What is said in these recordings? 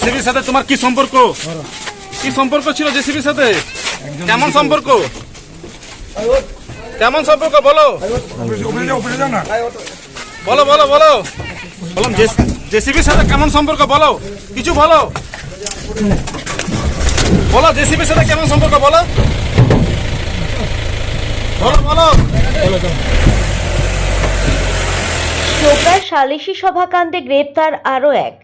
জেসিবির সাথে তোমার কি সম্পর্ক? কি সম্পর্ক ছিল জেসিবির সাথে? কেমন সম্পর্ক? কেমন সম্পর্ক? বলো। বলো বলো বলো। বললাম জেসিবির সাথে কেমন সম্পর্ক? বলো। কিছু বলো। বলো, জেসিবির সাথে কেমন সম্পর্ক? বলো। বলো বলো। সালিশি সভাকাণ্ডে গ্রেপ্তার আরও এক।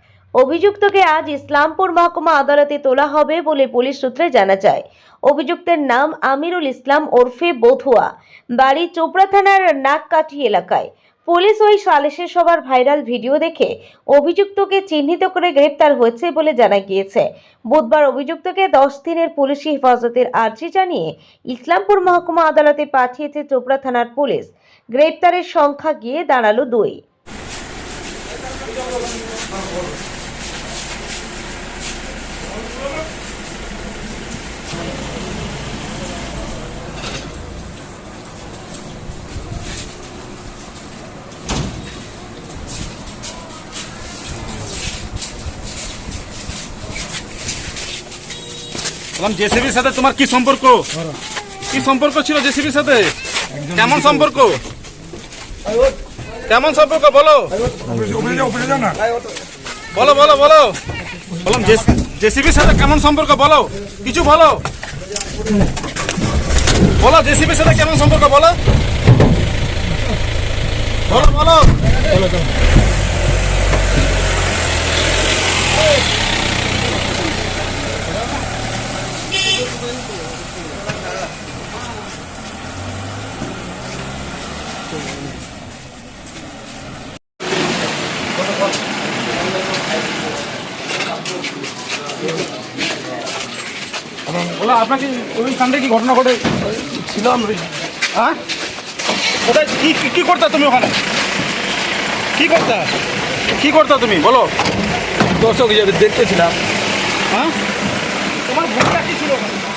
অভিযুক্তকে আজ ইসলামপুর মহকুমা আদালতে তোলা হবে বলে পুলিশ সূত্রে জানা যায়। অভিযুক্তের নাম আমিরুল ইসলাম ওরফে বধুয়া, বাড়ি চোপড়া থানার নাককাঠি এলাকায়। পুলিশ ওই সালিশের সবার ভাইরাল ভিডিও দেখে অভিযুক্তকে চিহ্নিত করে গ্রেপ্তার হয়েছে বলে জানা গিয়েছে। বুধবার অভিযুক্তকে দশ দিনের পুলিশি হেফাজতের আর্জি জানিয়ে ইসলামপুর মহকুমা আদালতে পাঠিয়েছে চোপড়া থানার পুলিশ। গ্রেপ্তারের সংখ্যা গিয়ে দাঁড়াল দুই। বললাম জেসিবির সাথে তোমার কি সম্পর্ক? কি সম্পর্ক ছিল জেসিবির সাথে? কেমন সম্পর্ক? কেমন সম্পর্ক? বলো। বলো বলো বলো। বললাম জেসিবির সাথে কেমন সম্পর্ক বলো? কিছু বলো? বলো, জেসিবির সাথে কেমন সম্পর্ক বলো। বলো বলো। বলো আপনাকে ওইখানটা কি ঘটনা ঘটে? ছিলাম হ্যাঁ? কোথায়? কি কি- করতা করতে তুমি ওখানে? কি করতে? কি করতে তুমি? বলো। দর্শক হিসেবে দেখতেছিলাম। হ্যাঁ? তোমার ভূমিকা কি ছিল ওখানে?